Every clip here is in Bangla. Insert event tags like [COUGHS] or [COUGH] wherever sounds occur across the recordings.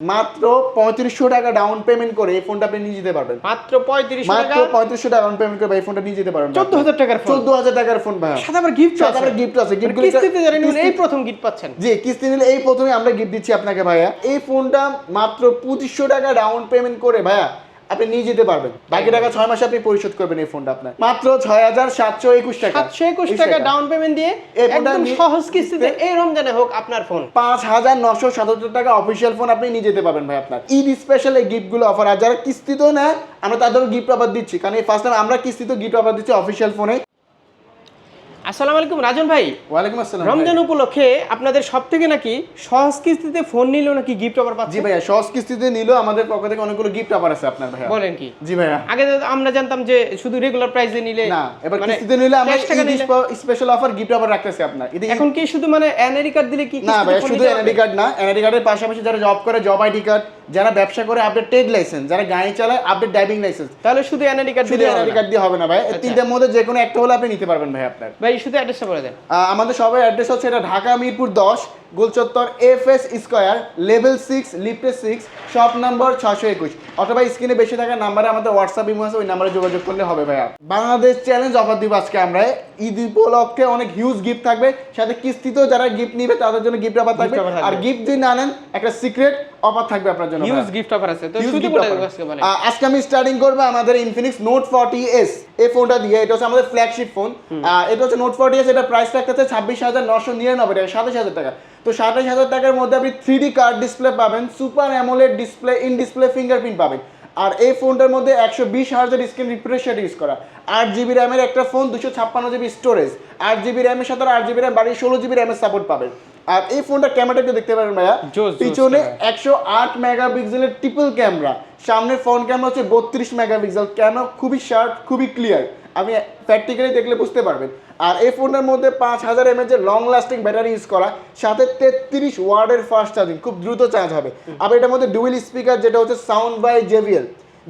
মাত্র পঁয়ত্রিশশো টাকা ডাউন পেমেন্ট করে এই ফোনটা আপনি নিয়ে যেতে পারবেন। মাত্র পঁয়ত্রিশ টাকা? মাত্র পঁয়ত্রিশশো টাকা ডাউন পেমেন্ট করে এই ফোনটা নিয়ে যেতে পারবেন চোদ্দ হাজার টাকার চোদ্দ হাজার টাকার ফোন ভাই। সাথে আমার গিফট আছে। আমার গিফট আছে, গিফট কিস্তিতে যারা নেবেন এই প্রথম গিফট পাচ্ছেন। জি কিস্তি নিলে এই প্রথমে আমরা গিফট দিচ্ছি আপনাকে ভাইয়া। এই ফোনটা মাত্র পঁচিশশো টাকা ডাউন পেমেন্ট করে ভাইয়া। আপনি নিয়ে যেতে পারবেন। বাকি টাকা ছয় মাসে আপনি পরিশোধ করবেন এই ফোনটা আপনার। মাত্র ছয় হাজার সাতশো একুশ টাকা। সাতশো একুশ টাকা ডাউন পেমেন্ট দিয়ে একদম সহজ কিস্তিতে এই রমজানে হোক আপনার ফোন। পাঁচ হাজার নশো সাতাত্তর টাকা অফিসিয়াল ফোন আপনি নিয়ে যেতে পারবেন ভাই আপনার। ঈদ স্পেশাল এই গিফটগুলো অফার আর যারা কিস্তিতেও না আমরা তাদেরও গিফট অফার দিচ্ছি। কারণ এই ফার্স্ট টাইম আমরা কিস্তিতেও গিফট অফার দিচ্ছি অফিসিয়াল ফোনে আসসালামু আলাইকুম রাজন ভাই। ওয়ালাইকুম আসসালাম রমজান উপলক্ষে আপনাদের সব থেকে নাকি সহজ কিস্তিতে ফোন নিলেও নাকি গিফট অফার জি পাচ্ছি ভাইয়া সহজ কিস্তিতে নিলেও আমাদের পক্ষ থেকে অনেকগুলো গিফট অফার আছে আপনার ভাইয়া। বলেন কি? জি ভাইয়া। আগে আমরা জানতাম যে শুধু রেগুলার প্রাইসে নিলে না এবার মানে কিস্তিতে নিলে আমরা নিলে- স্পেশাল অফার গিফট অফার রাখতেছি আপনার। এখন কি শুধু মানে এনআইডি কার্ড দিলে কি না কিস্তিতে ভাই ফোন শুধু এনআইডি কার্ড না এনআইডি কার্ডের পাশাপাশি যারা জব করে জব আইডি কার্ড যারা ব্যবসা করে আপডেট ট্রেড লাইসেন্স যারা গাড়ি চালায় আপডেট ড্রাইভিং লাইসেন্স তাহলে শুধু এনআইডি কার্ড দিলে এনআইডি কার্ড দিয়ে হবে না ভাই এই আচ্ছা। তিনটার মধ্যে যে কোনো একটা হলে আপনি নিতে পারবেন ভাই আপনার। ভাই শুধু অ্যাড্রেসটা বলে দেন। আমাদের সবাই অ্যাড্রেস হচ্ছে এটা ঢাকা মিরপুর দশ গোলচত্বর F S square level six লিফটে সিক্স শপ নম্বর ছশো একুশ। অথবা স্ক্রিনে বেশি থাকা নাম্বারে আমাদের হোয়াটসঅ্যাপ ইমো আছে ওই নাম্বারে যোগাযোগ করলে হবে ভাইয়া। বাংলাদেশ চ্যালেঞ্জ অফার দিব আজকে আমরা। ঈদ উপলক্ষে অনেক হিউজ গিফট থাকবে। সাথে কিস্তিতেও যারা গিফট নিবে তাদের জন্য গিফট অফার থাকবে। থাকবে। আর গিফট যদি না নেন একটা সিক্রেট অফার থাকবে আপনার জন্য ভাইয়া। গিফট অফার আছে। তো শুধু বলে আজকে বলে আজকে আমি স্টার্টিং করব আমাদের ইনফিনিক্স নোট এই ফোনটা দিয়ে এটা হচ্ছে আমাদের ফ্ল্যাগশিপ ফোন এটা হচ্ছে নোট এটা প্রাইস নশো নিরানব্বই টাকা সাতাশ হাজার টাকা। তো সাতাশ হাজার টাকার মধ্যে আপনি থ্রি ডি কার্ড ডিসপ্লে পাবেন super AMOLED display in display fingerprint পাবেন। আর এই ফোনটার মধ্যে একশো বিশ হাজার স্ক্রিন রিফ্রেশ রেট ইউজ করা। আট জিবি র্যামের একটা ফোন দুশো ছাপ্পান্ন জিবি স্টোরেজ আট জিবি র্যামের সাথে আট জিবি র্যাম বাড়ি ষোলো জিবি র্যামের সাপোর্ট পাবেন। আর এই ফোনটা ক্যামেরাটা একটু দেখতে পারেন ভাইয়া। পিছনে একশো আট মেগাপিক্সেলের ট্রিপল ক্যামেরা সামনে ফ্রন্ট ক্যামেরা হচ্ছে বত্রিশ মেগাপিক্সেল। ক্যামেরা খুবই শার্প খুবই ক্লিয়ার আপনি প্র্যাকটিক্যালি দেখলে বুঝতে পারবেন। আর এই ফোনটার মধ্যে পাঁচ হাজার এমএচ এর লং লাস্টিং ব্যাটারি ইউজ করা সাথে তেত্রিশ ওয়ার্ডের ফাস্ট চার্জিং খুব দ্রুত চার্জ হবে। আবার এটার মধ্যে ডুয়েল স্পিকার যেটা হচ্ছে সাউন্ড বাই জেবিএল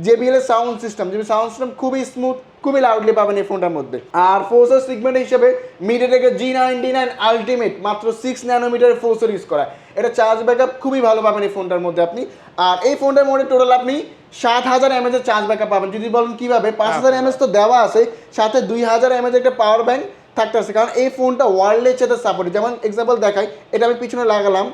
জেবিএল এর সাউন্ড সিস্টেম যেবি সাউন্ড সিস্টেম খুবই স্মুথ খুবই লাউডলি পাবেন এই ফোনটার মধ্যে। আর ফোর্সের সিগমেন্ট হিসেবে মিডিয়াটেকের জি নাইনটি নাইন আলটিমেট মাত্র সিক্স ন্যানোমিটার ফোর্সের ইউজ করা। এটা চার্জ ব্যাকআপ খুবই ভালো পাবেন এই ফোনটার মধ্যে আপনি। আর এই ফোনটার মধ্যে টোটাল আপনি সাত হাজার এমএচ এর চার্জ ব্যাকআপ পাবেন। যদি বলেন কীভাবে? পাঁচ হাজার এমএচ তো দেওয়া আছে, সাথে দুই হাজার এমএচ একটা পাওয়ার ব্যাংক থাকতেছে কারণ এই ফোনটা ওয়ার্ল্ডের সাথে সাপোর্ট যেমন এক্সাম্পল দেখাই, এটা আমি পিছনে লাগালাম।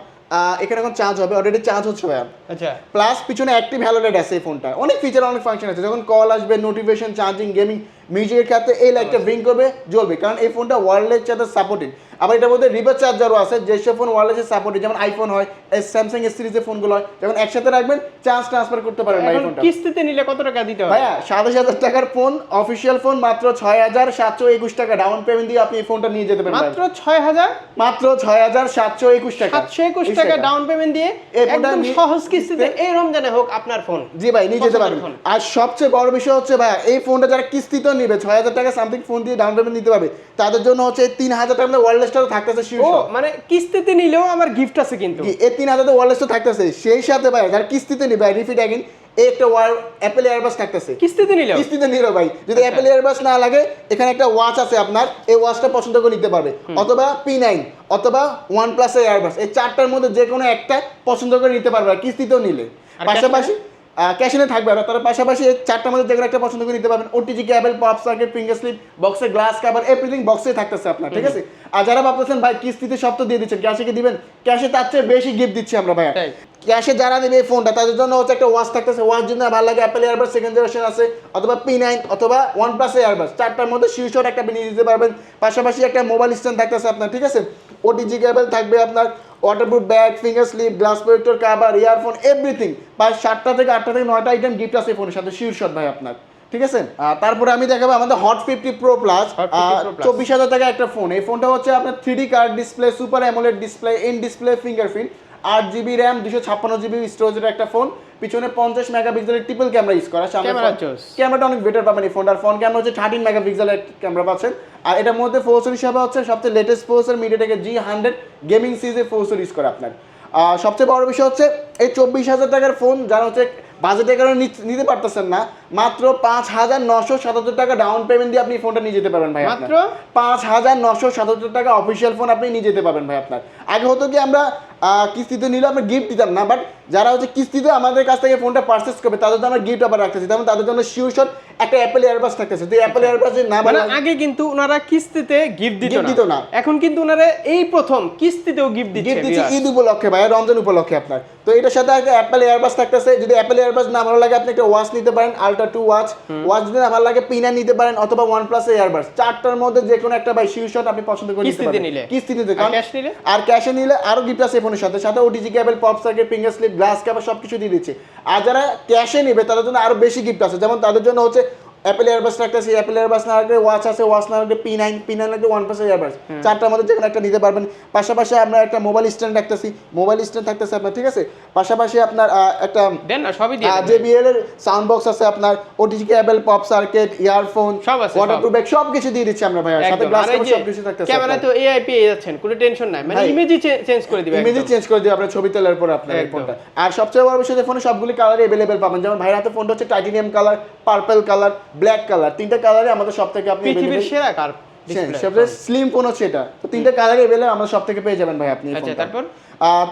এখানে এখন চার্জ হবে অলরেডি চার্জ হচ্ছে ভাইয়া। আচ্ছা। প্লাস পিছনে অ্যাক্টিভ হ্যালোলাইট আছে এই ফোনটা অনেক ফিচার অনেক ফাংশন আছে। যখন কল আসবে নোটিফিকেশন চার্জিং গেমিং মিউজিকের ক্ষেত্রে এই লাইটটা ব্রিং করবে জ্বলবে। কারণ এই ফোনটা ওয়ারলেস সাথে সাপোর্টেড আবার এটার মধ্যে রিভার চার্জারও আছে যেসব ফোন ওয়ারলেসের সাপোর্টেড যেমন আইফোন হয় স্যামসাং এস সিরিজের ফোনগুলো হয় যখন একসাথে রাখবেন চার্জ ট্রান্সফার করতে পারেন ভাই এই এখন ফোনটা কিস্তিতে নিলে কত টাকা দিতে হবে ভাইয়া সাতাশ হাজার টাকার ফোন অফিসিয়াল ফোন মাত্র ছয় হাজার সাতশো একুশ টাকা। ডাউন পেমেন্ট দিয়ে আপনি এই ফোনটা নিয়ে যেতে পারেন মাত্র ছয় হাজার? মাত্র ছয় হাজার সাতশো একুশ টাকা। সাতশো একুশ টাকা ডাউন পেমেন্ট দিয়ে এই ফোনটা একদম সহজ কিস্তিতে এই রমজানে হোক আপনার ফোন জি ভাই নিয়ে যেতে পারবেন। আর সবচেয়ে বড় বিষয় হচ্ছে ভাই এই ফোনটা যারা কিস্তিতেও নিবে ছয় হাজার টাকা সামথিং ফোন দিয়ে ডাউন পেমেন্ট নিতে পারবে। তাদের জন্য হচ্ছে তিন হাজার টাকা ওয়ারলেসটাও থাকতেছে শীর্ষ মানে কিস্তিতে নিলেও আমার গিফট আছে কিন্তু। এই তিন হাজার ওয়ারলেসও থাকতেছে। সেই সাথে ভাই যারা কিস্তিতে নিবে রিফিট অ্যাগিন একটা ওয়ার অ্যাপেল এয়ারবাস থাকতেছে। কিস্তিতে নিলেও? কিস্তিতে নিল ভাই। যদি অ্যাপেল এয়ারবাস না লাগে এখানে একটা ওয়াচ আছে আপনার এই ওয়াচটা পছন্দ করে নিতে পারবে। অথবা পি নাইন অথবা ওয়ান প্লাস এয়ারবাস এই চারটার মধ্যে যে কোনো একটা পছন্দ করে নিতে পারবে কিস্তিতেও নিলে? পাশাপাশি ক্যাশনে থাকবে আর তার পাশাপাশি চারটা চারটার মধ্যে যে একটা পছন্দ করে নিতে পারবেন। OTG cable pop circuit finger slip বক্সে গ্লাস কাভার এভরিথিং বক্সে থাকতেছে আপনার ঠিক আছে? আর যারা ভাবতেছেন ভাই কিস্তিতে সব তো দিয়ে দিচ্ছেন ক্যাশে কি দিবেন? ক্যাশে তার চেয়ে বেশি গিফট দিচ্ছি আমরা ভাই। ক্যাশে যারা নেবে এই ফোনটা তাদের জন্য হচ্ছে একটা ওয়াচ থাকতেছে। ওয়াচ যদি না ভালো লাগে অ্যাপেল এয়ারবাস সেকেন্ড জেনারেশন আছে অথবা পি নাইন অথবা ওয়ান প্লাস এয়ারবাস চারটার মধ্যে শীর্ষর একটা নিয়ে দিতে পারবেন। পাশাপাশি একটা মোবাইল স্ট্যান্ড থাকতেছে আপনার ঠিক আছে? ওটিজি কেবল থাকবে আপনার waterproof bag finger slip glass protector cover earphone everything প্রায় সাতটা থেকে আটটা থেকে নয়টা আইটেম গিফট আছে ফোনের সাথে শীর্ষত ভাই আপনার ঠিক আছে? তারপরে আমি দেখাবো আমাদের hot fifty pro plus Hot 50 চব্বিশ হাজার টাকা একটা ফোন এই ফোনটা হচ্ছে আপনার three D curved display super AMOLED display in display fingerprint আট জিবি র্যাম দুশো ছাপ্পান্ন জিবি স্টোরেজের একটা ফোন পিছনে পঞ্চাশ মেগাপিক্সেলের ট্রিপল ক্যামেরা ইউজ করা সামনে। ক্যামেরাটা অনেক বেটার পাবেন এই ফোনটার ফোন ক্যামেরা হচ্ছে থার্টিন মেগাপিক্সেলের ক্যামেরা পাচ্ছেন আর এটার মধ্যে ফোর্সর হিসাবে হচ্ছে সবচেয়ে লেটেস্ট ফোর্সের মিডিয়াটেকের জি হান্ড্রেড গেমিং সিরিজের ফোর্সর ইউজ করে আপনার সবচেয়ে বড় বিষয় হচ্ছে এই চব্বিশ হাজার টাকার ফোন যারা হচ্ছে বাজেটের কারণে নিতে পারতেছেন না মাত্র পাঁচ হাজার নশো সাতাত্তর টাকা ডাউন পেমেন্ট দিয়ে আপনি ফোনটা নিয়ে যেতে পারবেন ভাই। মাত্র? পাঁচ হাজার নশো সাতাত্তর টাকা অফিসিয়াল ফোন আপনি নিয়ে যেতে পারবেন ভাই আপনার আগে হতো কি আমরা কিস্তিতে নিলে আমরা গিফট দিতাম না বাট যারা হচ্ছে কিস্তিতে আমাদের কাছ থেকে ফোনটা পারচেস করবে তাদের জন্য আমরা গিফট আবার রাখতেছি। যেমন তাদের জন্য শিওর শট একটা অ্যাপেল এয়ারবাস থাকতেছে। তো অ্যাপেল এয়ারবাস না মানে আগে কিন্তু ওনারা কিস্তিতে গিফট দিত দিত না। এখন কিন্তু ওনারা এই প্রথম কিস্তিতেও গিফট দিচ্ছে গিফট দিচ্ছি। ঈদ উপলক্ষে ভাই রমজান উপলক্ষে আপনার। তো এটার সাথে একটা অ্যাপেল এয়ারবাস থাকতেছে। যদি অ্যাপেল এয়ারবাস না ভালো লাগে আপনি একটা ওয়াচ নিতে পারেন আলট্রা টু ওয়াচ ওয়াচ যদি না ভালো লাগে পিনা নিতে পারেন অথবা ওয়ান প্লাস এয়ারবাস চারটার মধ্যে যে কোনো একটা ভাই শিউ শট আপনি পছন্দ করে নিতে কিস্তিতে নিলে? কিস্তিতে? আর ক্যাশে নিলে? আরও গিফট আছে ফোনের সাথে। সাথে OTG cable pop circuit finger slip glass cover সব কিছু দিয়ে দিচ্ছে। আর যারা ক্যাশে নেবে, তাদের জন্য আরও বেশি গিফট আছে। যেমন তাদের জন্য হচ্ছে অ্যাপেল এয়ারবাস রাখতেছি অ্যাপেল এয়ারবাস না রাখলে ওয়াচ আছে ওয়াচ না রাখলে পি নাইন পি নাইন রাখলে ওয়ান প্লাস এয়ারবাস চারটার মধ্যে যে কোনো একটা নিতে পারবেন। পাশাপাশি আমরা একটা মোবাইল স্ট্যান্ড রাখতেছি। মোবাইল স্ট্যান্ড থাকতেছে আপনার ঠিক আছে? পাশাপাশি আপনার একটা দেন না সবই দিয়ে। জেবিএল এর সাউন্ড বক্স আছে আপনার OTG cable pop circuit earphone সব আছে, ওয়াটারপ্রুফ ব্যাগ সব কিছু দিয়ে দিচ্ছি আমরা ভাই সাথে গ্লাস সব কিছু থাকতেছে ক্যামেরা তো এআই পেয়ে যাচ্ছেন কোনো টেনশন নাই। মানে ইমেজই চেঞ্জ করে দিবে ইমেজে একদম। চেঞ্জ করে দিই আপনার ছবি তোলার পর আপনার। ফোনটা আর সবচেয়ে বড় বিষয় যে ফোনে সবগুলি কালার অ্যাভেলেবেল পাবেন। যেমন ভাইয়ের হাতে ফোনটা হচ্ছে titanium colour purple colour black colour তিনটা কালারে আমাদের সব থেকে আপনি পৃথিবীর সেরা কার হ্যাঁ, সবচেয়ে স্লিম ফোন হচ্ছে এটা তো তিনটা কালারে অ্যাভেলেবেল আমরা সব থেকে পেয়ে যাবেন ভাই আপনি আচ্ছা, তারপর?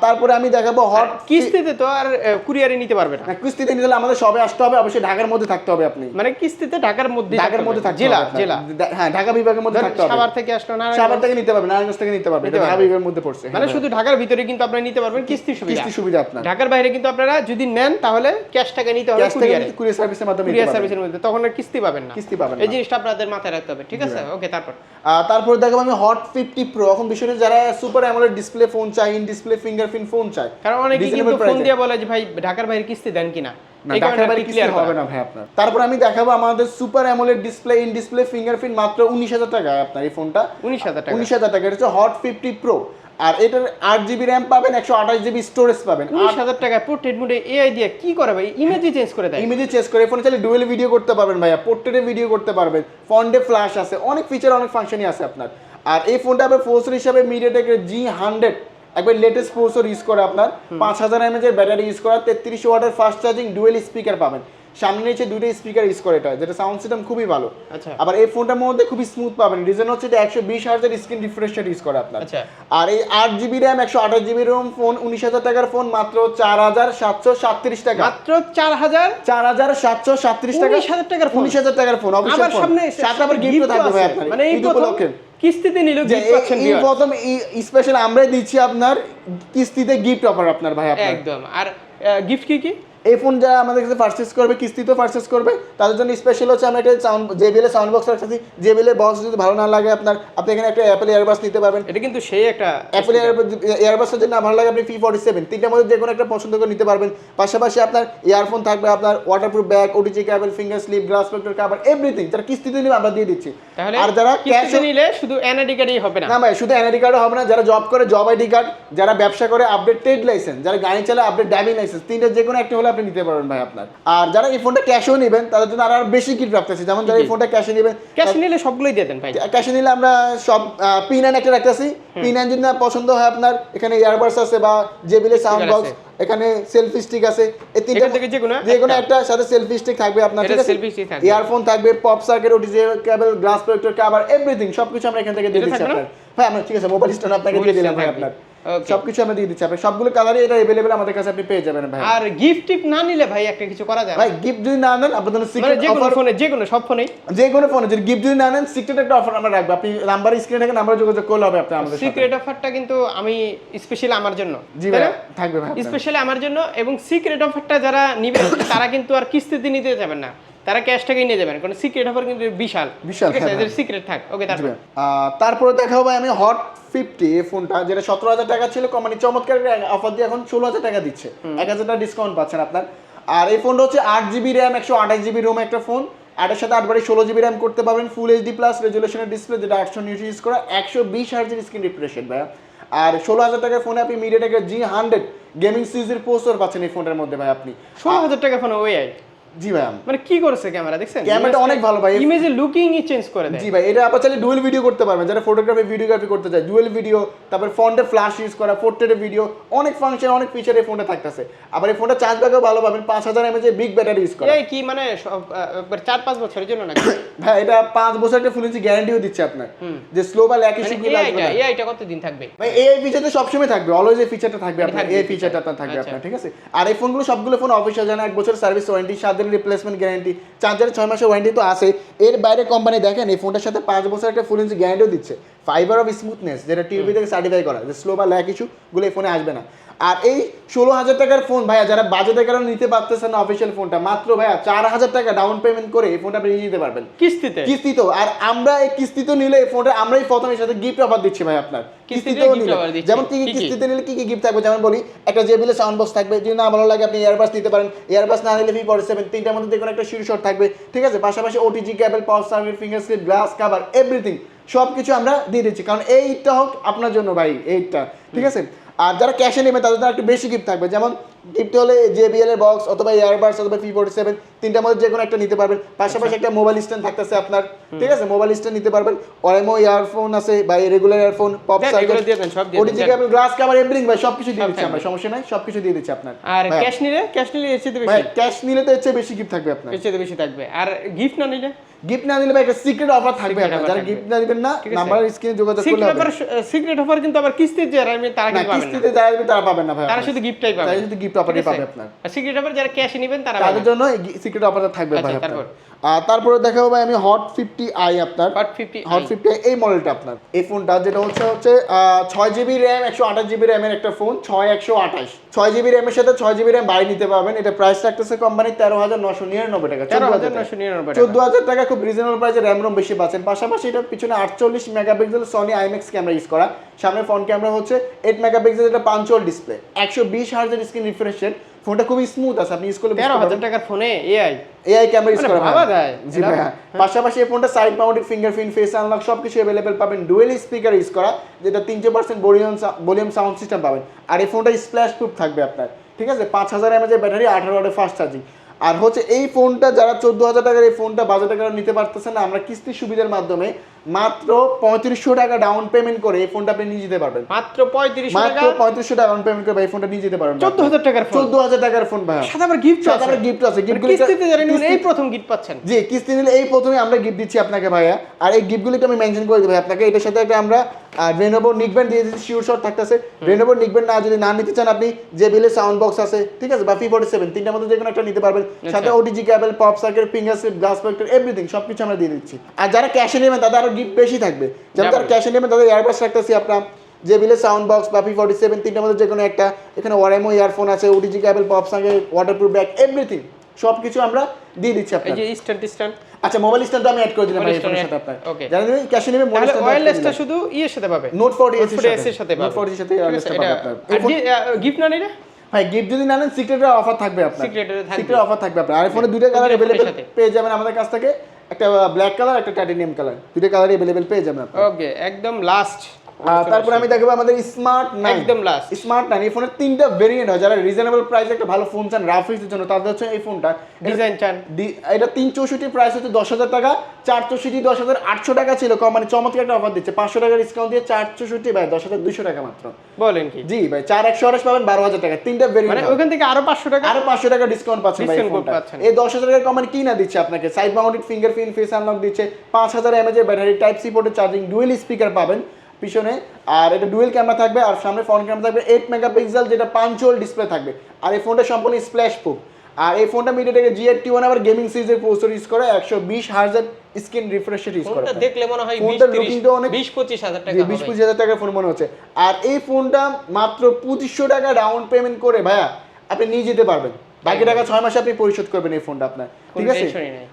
তারপরে আমি দেখাবো হট কিস্তিতে তো আর কুরিয়ারে নিতে পারবে না। কিস্তিতে নিতে আমাদের সবে আসতে হবে অবশ্যই ঢাকার মধ্যে থাকতে হবে আপনি। মানে কিস্তিতে ঢাকার মধ্যে ঢাকার মধ্যে থাকতে জেলা জেলা। হ্যাঁ ঢাকা বিভাগের মধ্যে থাকতে হবে। সাভার থেকে আসলো না সাভার থেকে নিতে পারবেন নারায়ণগঞ্জ থেকে নিতে পারবেন ঢাকা বিভাগের মধ্যে পড়ছে। মানে হ্যাঁ শুধু ঢাকার ভিতরে কিন্তু আপনারা নিতে পারবেন কিস্তি সুবিধা। কিস্তি সুবিধা আপনার। ঢাকার বাইরে কিন্তু আপনারা যদি নেন তাহলে ক্যাশ টাকা নিতে হবে কুরিয়ারে। কুরিয়ার সার্ভিসের মাধ্যমে কুরিয়ার সার্ভিসের মধ্যে তখন আর কিস্তি পাবেন না। কিস্তি পাবেন এই জিনিসটা আপনাদের মাথায় রাখতে হবে ঠিক আছে? ওকে তারপর। তারপরে দেখো আমি হট ফিফটি প্রো। এখন বিষয়টা যারা সুপার অ্যামোলেড ডিসপ্লে ফোন চাই ইন ডিসপ্লে ফিঙ্গারপ্রিন্ট ফোন চাই। কারণ অনেকে কিন্তু ফোন দিয়ে। বলে যে ভাই ঢাকার বাইরে কিস্তি দেন কিনা? হবে না ভাই আপনার। তারপর আমি দেখাবো আমাদের super AMOLED display in display fingerprint মাত্র উনিশ হাজার টাকায় আপনার এই ফোনটা উনিশ হাজার টাকা। উনিশ হাজার টাকা এটা হচ্ছে হট ফিফটি প্রো আর এটার আট জিবি র্যাম পাবেন একশো আঠাশ জিবি স্টোরেজ পাবেন। উনিশ হাজার টাকায় পোর্ট্রেট মোডে এআই দিয়ে কি করে ভাই? ইমেজই চেঞ্জ করে দেয়। চেঞ্জ করে। ফোনে চাইলে ডুয়েল ভিডিও করতে পারবেন ভাইয়া। পোর্ট্রেটে ভিডিও করতে পারবেন। ফন্ডে ফ্ল্যাশ আছে। অনেক ফিচার অনেক ফাংশনই আছে আপনার। আর এই ফোনটা আবার প্রসেসর হিসাবে মিডিয়াটেকের জি হান্ড্রেড একবার লেটেস্ট প্রসেসর ইউজ করে আপনার। পাঁচ হাজার এমএচ এর ব্যাটারি ইউজ করা তেত্রিশ ওয়াটের ফাস্ট চার্জিং ডুয়েল স্পিকার পাবেন। সামনে নিচে দুটো স্পিকার ইউজ করে এটা যেটা সাউন্ড সিস্টেম খুবই ভালো। আচ্ছা। আবার এই ফোনটার মধ্যে খুবই স্মুথ পাবেন। রিজন হচ্ছে এটা একশো বিশ হাজার স্ক্রিন রিফ্রেশ ইউজ করে আপনার। আচ্ছা। আর এই আট জিবি র্যাম একশো আঠাশ জিবি রোম ফোন উনিশ হাজার টাকার ফোন মাত্র চার হাজার সাতশো সাতত্রিশ টাকা। মাত্র চার হাজার? চার হাজার সাতশো সাতত্রিশ টাকা। 19,000 টাকার ফোন। উনিশ হাজার টাকার ফোন অবশ্যই সামনে সাথে আবার গিফট থাকবে ভাই আপনার। মানে এই উপলক্ষে। কিস্তিতে নিলেও গিফট পাচ্ছেন এই প্রথম স্পেশাল আমরাই দিচ্ছি আপনার কিস্তিতে গিফট অফার আপনার ভাই একদম। আর গিফট কি কি? এই ফোন যারা আমাদের কাছে পারচেস করবে কিস্তিতেও পারচেস করবে তাদের জন্য স্পেশাল হচ্ছে আমরা একটা সাউন্ড জেবিএল সাউন্ড বক্স রাখছি জেবিএল বক্স যদি ভালো না লাগে আপনার আপনি এখানে একটা অ্যাপেল এয়ারবাস নিতে পারবেন। এটা কিন্তু সেই একটা অ্যাপেল এয়ারবাসের না ভালো লাগে আপনি ফি ফর্টি সেভেন তিনটার মধ্যে যে কোনো একটা পছন্দ করে নিতে পারবেন। পাশাপাশি আপনার ইয়ারফোন থাকবে আপনার waterproof bag OTG cable finger slip glass protector cover everything যারা কিস্তিতে নেবে আমরা দিয়ে দিচ্ছি। আর যারা ক্যাশ নিলে শুধু এনআইডি কার্ডই হবে না। না ভাই শুধু এনআইডি কার্ডও হবে না যারা জব করে জব আইডি কার্ড যারা ব্যবসা করে আপডেট ট্রেড লাইসেন্স যারা গাড়ি চালায় আপডেট ড্রাইভিং লাইসেন্স তিনটা যে কোনো একটা হলে আপনি নিতে পারবেন ভাই আপনার। আর যারা এই ফোনটা ক্যাশও নেবেন তাদের জন্য আরও বেশি কিট রাখতেছি। যেমন যারা এই ফোনটা ক্যাশে নেবেন ক্যাশ নিলে সবগুলোই দিয়ে দেন ভাই। ক্যাশে নিলে আমরা সব পি নাইন একটা রাখতেছি। পি নাইন যদি না পছন্দ হয় আপনার এখানে ইয়ারবাডস আছে বা জেবিলে সাউন্ড বক্স এখানে সেলফি স্টিক আছে। এই তিনটা থেকে যেকোনো যে কোনো একটা। সাথে সেলফি স্টিক থাকবে আপনার ঠিক আছে? selfie stick থাকবে। ইয়ারফোন থাকবে pop circuit OTG cable glass protector cover everything সবকিছু আমরা এখান থেকে দিয়ে দিচ্ছি আপনার। ভাই আমরা ঠিক আছে মোবাইল স্টোন আপনাকে দিয়ে Mobile দিলাম stand ভাই থাকবে। আপনার Okay. সবকিছু আমরা দিয়ে দিচ্ছি আপনার সবগুলো কালারই এটা अवेलेबल আমাদের কাছে আপনি পেয়ে যাবেন ভাই আর গিফট টিপ না নিলে ভাই একটা কিছু করা যায় না। ভাই গিফট যদি না নেন আপনাদের জন্য মানে সিক্রেট যে কোনো অফার ফোনে যে কোনো সব ফোনেই যে কোনো ফোনে যদি গিফট যদি না নেন সিক্রেট একটা অফার আমরা রাখবো আপনি নাম্বার স্ক্রিনে থেকে নাম্বার যোগাযোগ করলে হবে আপনার আমাদের সাথে সিক্রেট অফারটা কিন্তু আমি স্পেশালি আমার জন্য জি ভাই থাকবে ভাই আপনার। স্পেশালি আমার জন্য এবং সিক্রেট অফারটা যারা নিবে তারা কিন্তু আর কিস্তিতে নিতে যাবেন না তারা ক্যাশ টাকাই নিয়ে যাবেন কারণ সিক্রেট অফার কিন্তু বিশাল। বিশাল, আছে? হ্যাঁ, সিক্রেট থাক। ওকে তারপর। তারপরে দেখাবো ভাই আমি হট ফিফটি এই ফোনটা যেটা সতেরো হাজার টাকা ছিল কোম্পানি চমৎকার অফার দিয়ে এখন ষোলো হাজার টাকা দিচ্ছে। এক হাজার টাকা ডিসকাউন্ট পাচ্ছেন আপনার। আর এই ফোনটা হচ্ছে আট জিবি র্যাম একশো আঠাশ জিবি রোম একটা ফোন আটের সাথে আট বারে ষোলো জিবি র্যাম করতে পারবেন ফুল এইচডি প্লাস রেজুলেশনের ডিসপ্লে যেটা আটশো নিউজ ইউজ করা একশো বিশ হার্জের স্ক্রিন রিফ্রেশেড ভাইয়া। আর ষোলো হাজার টাকার ফোনে আপনি মিডিয়াটেকের জি হান্ড্রেড গেমিং সিরিজের পোস্টার পাচ্ছেন এই ফোনটার মধ্যে ভাই আপনি। ষোলো হাজার টাকা ফোন ওই আই। জি ভাই মানে কি করেছে ক্যামেরা দেখছেন? ক্যামেরাটা অনেক ভালো ভাই। লুকিংই চেঞ্জ করে দেয়। জি ভাই এটা আপনার চাইলে ডুয়েল ভিডিও করতে পারবেন। যারা ফটোগ্রাফি ভিডিওগ্রাফি করতে চায় ডুয়েল ভিডিও তারপর ফোনটা ফ্ল্যাশ ইউজ করা পোর্ট্রেটের ভিডিও অনেক ফাংশন অনেক ফিচার এই ফোনটা থাকতেছে। আবার এই ফোনটা চার্জ ব্যাকও ভালো পাবেন পাঁচ হাজার এমএজ বিগ ব্যাটারি ইউজ করা। কি মানে চার পাঁচ বছরের জন্য নাকি? [COUGHS] ভাই এটা পাঁচ বছর একটা ফুল গ্যারান্টিও দিচ্ছে আপনার। যে স্লো বা ল্যাক ইস্যু মানে এআইটা এআইটা কতদিন থাকবে? ভাই এই ফিচারটা সবসময় থাকবে অলওয়েজ এই ফিচারটা থাকবে আপনার এই। ফিচারটা আপনার থাকবে আচ্ছা। আপনার ঠিক আছে? আর এই ফোনগুলো সবগুলো ফোন অফিসিয়াল জানা এক বছর সার্ভিস ওয়ারেন্টি সাত দিনের রিপ্লেসমেন্ট গ্যারান্টি চার্জারের ছয় মাসের ওয়ারেন্টি তো আছে এর বাইরে কোম্পানি দেখেন, এই ফোনটার সাথে পাঁচ বছর একটা ফুল ইঞ্চি গ্যারান্টিও দিচ্ছে। ফাইবার অফ স্মুথনেস যেটা টিভি থেকে সার্টিফাই করা যে স্লো বা ল্যাক ইস্যু গুলো এই ফোনে আসবে না। আর এই ষোলো হাজার টাকার ফোন ভাইয়া যারা বাজেটের কারণে নিতে পারতেছেন না অফিসিয়াল ফোনটা মাত্র ভাইয়া চার হাজার টাকা ডাউন পেমেন্ট করে এই ফোনটা আপনি নিয়ে নিতে পারবেন। কিস্তিতে? কিস্তি তো আর আমরা এই কিস্তি তো নিলে এই ফোনটা আমরাই প্রথম এর সাথে গিফট অফার দিচ্ছি ভাই আপনার। কিস্তিতেও নিলে। যেমন কি? কিস্তিতে নিলে কি কি গিফট থাকবে? যেমন বলি একটা জেবিলে সাউন্ড বক্স থাকবে যদি না ভালো লাগে আপনি এয়ারবাস নিতে পারেন। এয়ারবাস না নিলে ভি ফর্টি সেভেন তিনটার মধ্যে দেখুন একটা শিরু শট থাকবে। ঠিক আছে? পাশাপাশি OTG cable power service finger slip glass cover everything সব কিছু আমরা দিয়ে দিচ্ছি। কারণ এইটা হোক আপনার জন্য ভাই, এইটা, ঠিক আছে? আর যারা ক্যাশে নেবে তাদের একটু বেশি গিফট থাকবে। যেমন গিফট হলে জেবিএল এর বক্স অথবা এয়ারবাস অথবা ফি ফোর্টি সেভেন তিনটার মধ্যে যে কোনো একটা নিতে পারবেন। পাশাপাশি একটা মোবাইল স্ট্যান্ড থাকতেছে আপনার। ঠিক আছে? মোবাইল স্ট্যান্ড নিতে পারবেন। অরেমো ইয়ারফোন আছে বা রেগুলার ইয়ারফোন পপ সব দিয়ে দেন, ওটিজি দেন। গ্লাস কভার এভরিথিং ভাই সবকিছু দিয়ে দিচ্ছি আমরা সমস্যা নাই সবকিছু দিয়ে দিচ্ছি আপনার। আর ক্যাশ নিলে ক্যাশ নিলে এর চেয়ে ভাই বেশি। ক্যাশ নিলে তো এর চেয়ে বেশি গিফট থাকবে আপনার। এর চেয়ে বেশি থাকবে। আর গিফট না নিলে? গিফট না নিলে ভাই একটা সিক্রেট অফার থাকবে আপনার। যারা। গিফট না দিবেন না নাম্বার স্ক্রিনে যোগাযোগ করলে সিক্রেট অফার সিক্রেট অফার কিন্তু আবার কিস্তির যারা আমি তারা কিন্তু পাবেন না। কিস্তিতে যারা দিবে তারা পাবেন না ভাই তারা শুধু গিফটটাই পাবে তারা শুধু gift offer ই পাবে আপনার। সিক্রেট অফার যারা ক্যাশ নেবেন তারা তাদের জন্য সিক্রেট অফারটা থাকবে আচ্ছা, ভাই তারপর? তারপরে দেখাবো ভাই আমি হট ফিফটি আই আপনার। হট ফিফটি হট ফিফটি এই মডেলটা আপনার। এই ফোনটা যেটা হচ্ছে হচ্ছে ছয় জিবি র্যাম একশো আঠাশ জিবি র্যামের একটা ফোন ছয় একশো আঠাশ। ছয় জিবি র্যামের সাথে ছয় জিবি র্যাম বাড়ি নিতে পারবেন। এটা প্রাইস রাখতেছে কোম্পানি তেরো হাজার নশো নিরানব্বই টাকা তেরো হাজার নশো নিরানব্বই চোদ্দ হাজার টাকা খুব রিজনেবল প্রাইসে র্যাম রোম বেশি পাচ্ছেন। পাশাপাশি এটা পিছনে আটচল্লিশ megapixel Sony IMX camera use করা। সামনে ফ্রন্ট ক্যামেরা হচ্ছে এইট মেগাপিক্সেল এটা পাঞ্চুয়াল ডিসপ্লে একশো বিশ হার্জের স্ক্রিন রিফ্রেশ রেট ফোনটা খুবই স্মুথ আছে আপনি ইউজ করলে তেরো হাজার টাকার ফোনে এআই এআই ক্যামেরা ইউজ করা ভাবা যায়, জি ভাই পাশাপাশি এই ফোনটা side mounted fingerprint face unlock সবকিছু অ্যাভেলেবেল পাবেন। ডুয়েল স্পিকার ইউজ করা যেটা তিনশো percent volume volume sound system পাবেন। আর এই ফোনটা স্প্ল্যাশ প্রুফ থাকবে আপনার ঠিক আছে? পাঁচ হাজার এমএজের ব্যাটারি আঠারো ওয়াটের ফাস্ট চার্জিং আর হচ্ছে এই ফোনটা যারা চোদ্দ হাজার টাকার এই ফোনটা বাজার টাকা নিতে পারতেছেন না আমরা কিস্তি সুবিধার মাধ্যমে মাত্র পঁয়ত্রিশশো টাকা ডাউন পেমেন্ট করে এই ফোনটা আপনি নিয়ে যেতে পারবেন। মাত্র পঁয়ত্রিশ মাত্র পঁয়ত্রিশশো টাকা ডাউন পেমেন্ট করে এই ফোনটা নিয়ে যেতে পারবেন চোদ্দ হাজার টাকার ফোন চোদ্দ হাজার টাকার ফোন ভাই। সাথে আবার গিফট সাথে আছে। আবার gift আছে, মানে কিস্তিতে যারা নেবেন এই প্রথম গিফট পাচ্ছেন। জি কিস্তি নিলে এই প্রথমে আমরা গিফট দিচ্ছি আপনাকে ভাইয়া। আর এই গিফটগুলি আমি মেনশন করে দেবো আপনাকে। এটার সাথে একটা আমরা রেনোভো নিকব্যান্ড দিয়ে দিচ্ছি শিওর শট থাকতেছে। রেনোভো নিকব্যান্ড না যদি না নিতে চান আপনি যে বিলে সাউন্ড বক্স আছে ঠিক আছে বা ফি ফোর্টি সেভেন তিনটার মধ্যে যে কোনো একটা নিতে পারবেন। সাথে OTG cable pop circle finger glass everything সব কিছু আমরা দিয়ে দিচ্ছি। আর যারা ক্যাশে নেবেন তাদের আরও গিফট বেশি থাকবে যেমন যারা যেমন? ক্যাশে নেবেন তাদের এয়ারবাস রাখতেছি আপনার যে বিলে সাউন্ড বক্স বা ফি ফোর্টি সেভেন তিনটার মধ্যে যে কোনো একটা এখানে ওয়ারেমো ইয়ারফোন আছে OTG cable pop circle waterproof bag everything সব কিছু আমরা দিয়ে দিচ্ছি এই আপনার যে স্ট্যান্ড স্ট্যান্ড আচ্ছা মোবাইল স্ট্যান্ড আমি অ্যাড করে দিলাম Mobile ভাই ফোনের stand সাথে আপনার okay. জানেন তুমি ক্যাশে নেবে মোবাইল তাহলে স্ট্যান্ড ওয়্যারলেসটা শুধু ইয়ের সাথে পাবে নোট 40 এর Note 40 এর সাথে নোট পাবে 40 এর সাথে ঠিক wireless আছে, টা এটা- পাবে আপনার আর গিফট না নিলে ভাই গিফট যদি না নেন সিক্রেটের অফার থাকবে আপনার Secret এর থাকবে। সিক্রেট অফার থাকবে আপনার আর ফোনে দুটো কালার দুইটা ফোনের अवेलेबल সাথে। পেয়ে যাবেন আমাদের কাছ থেকে একটা ব্ল্যাক কালার একটা টাইটেনিয়াম কালার দুটো কালার এভেলেবেল পেয়ে যাবেন ওকে একদম লাস্ট তারপর আমি দেখাবো আমাদের স্মার্ট নাইন একদম last। স্মার্ট নাইন এই ফোনের তিনটা ভেরিয়েন্ট হয় যারা রিজনেবল প্রাইসে একটা ভালো ফোন চান রাফ ইউজের জন্য তাদের হচ্ছে এই ফোনটা ডিজাইন চান। এটা তিন চৌষট্টি প্রাইস হচ্ছে দশ হাজার টাকা চার চৌষট্টি দশ হাজার আটশো টাকা ছিল কোম্পানি চমৎকার একটা অফার দিচ্ছে। পাঁচশো টাকা ডিসকাউন্ট দিয়ে চার চৌষট্টি ভাই দশ হাজার দুশো টাকা মাত্র। বলেন কি? জি ভাই চার একশো আঠাশ পাবেন বারো হাজার টাকা। তিনটা ভেরিয়েন্ট মানে ওখান থেকে আরও পাঁচশো টাকা? আরও পাঁচশো টাকা ডিসকাউন্ট পাচ্ছেন ভাই এই দশ হাজার টাকার কোম্পানি কি না দিচ্ছে আপনাকে? Side mounted fingerprint face unlock দিচ্ছে। পাঁচ হাজার এমএজ এর ব্যাটারি টাইপ সি পোর্টের চার্জিং ডুয়েল স্পিকার পাবেন। পিছনে আর এটা ডুয়েল ক্যামেরা থাকবে আর সামনে ফ্রন্ট ক্যামেরা থাকবে এইট মেগাপিক্সেল যেটা পাঞ্চুয়াল ডিসপ্লে থাকবে। আর এই ফোনটা সম্পূর্ণ স্প্ল্যাশ প্রুফ আর এই ফোনটা মিডিয়াটেক জিএর টি ওয়ান আবার গেমিং সিরিজের প্রসেসর ইউজ করে একশো বিশ হাজার স্ক্রিন রিফ্রেশ ইউজ করে। দেখলে মনে হয় ফোনটার তিরিশ অনেক- বিশ পঁচিশ হাজার টাকা বিশ। পঁচিশ হাজার টাকার ফোন মনে হচ্ছে। আর এই ফোনটা মাত্র পঁচিশশো টাকা ডাউন পেমেন্ট করে ভাইয়া আপনি নিয়ে যেতে পারবেন। বাকি টাকা ছয় মাসে আপনি পরিশোধ করবেন এই ফোনটা আপনার। ঠিক আছে?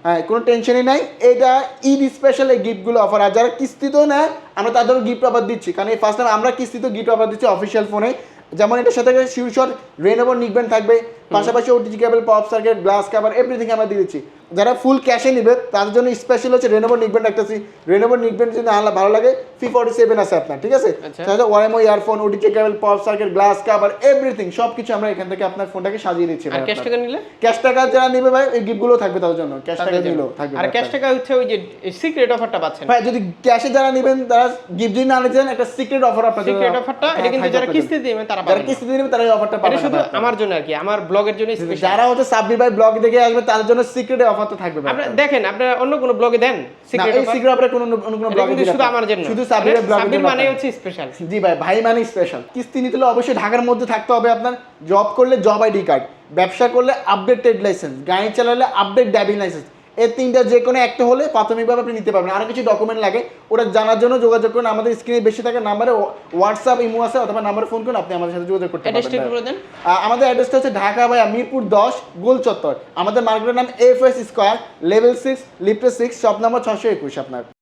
হ্যাঁ কোনো টেনশনই নাই। এটা ঈদ স্পেশাল এই গিফটগুলো অফার আর যারা কিস্তিতেও নেয় আমরা তাদেরও গিফট অফার দিচ্ছি। কারণ এই ফার্স্ট টাইম আমরা কিস্তিতেও গিফট অফার দিচ্ছি অফিসিয়াল ফোনে যেমন এটার সাথে শিউশর রেনোভো নিকব্যান্ড থাকবে। পাশাপাশি OTG cable pop circuit glass cover everything আমরা দিয়ে দিচ্ছি। যারা ফুল ক্যাশে নিবে তাদের জন্য স্পেশাল হচ্ছে রেনোভো নিকবেন রাখতেছি রেনোভো নিকবেন যদি আনলে ভালো লাগে ফি ফর্টি সেভেন আছে আপনার ঠিক আছে? আচ্ছা। তাহলে ওয়ারেমো earphone OTG cable pop circuit glass cover everything সব কিছু আমরা এখান থেকে আপনার ফোনটাকে সাজিয়ে দিচ্ছি আর ক্যাশ টাকা নিলে? ক্যাশ টাকা যারা নেবে ভাই এই গিফটগুলো থাকবে তাদের জন্য। ক্যাশ টাকা। দিলেও থাকবে আর ক্যাশ টাকা হচ্ছে ওই যে সিক্রেট অফারটা পাচ্ছেন। ভাই যদি ক্যাশে যারা নেবেন তারা গিফট যদি না নিতে একটা সিক্রেট অফার আপনাদের সিক্রেট অফারটা এটা কিন্তু যারা কিস্তি দিবেন তারা যারা পাবেন না। কিস্তিতে নেবে তারা এই অফারটা পাবে শুধু আমার জন্য আর কি আমার ব্লগের জন্য যারা হচ্ছে সাব্বির ভাই ব্লগ দেখে আসবে তাদের জন্য সিক্রেট তো থাকবে আপনি আপনারা দেখেন আপনারা অন্য কোনো ব্লগে দেন সিক্রেট এই সিক্রেট অফার কোনো অন্য কোনো ব্লগে দেন শুধু আমার জন্য। শুধু সাব্বির ভাই ব্লগ সাব্বির মানে হচ্ছে স্পেশাল জি ভাই ভাই মানে স্পেশাল কিস্তি নিতে হলে অবশ্যই ঢাকার মধ্যে থাকতে হবে আপনার। জব করলে জব আইডি কার্ড ব্যবসা করলে আপডেটেড ট্রেড লাইসেন্স গাড়ি চালালে আপডেট ড্রাইভিং লাইসেন্স এই তিনটা যে কোনো একটা হলে প্রাথমিকভাবে আপনি নিতে পারবেন। আরও কিছু ডকুমেন্ট লাগে ওটা জানার জন্য যোগাযোগ করুন। আমাদের স্ক্রিনে বেশি থাকা নাম্বারে হোয়াটসঅ্যাপ ইমো আছে অথবা নাম্বারে ফোন করুন আপনি আমাদের সাথে যোগাযোগ করতে পারবেন। আমাদের অ্যাড্রেসটা হচ্ছে ঢাকা ভাইয়া মিরপুর দশ গোল চত্বর। আমাদের মার্কেটের নাম F S square level six লিপ্টে six shop number ছশো একুশ আপনার।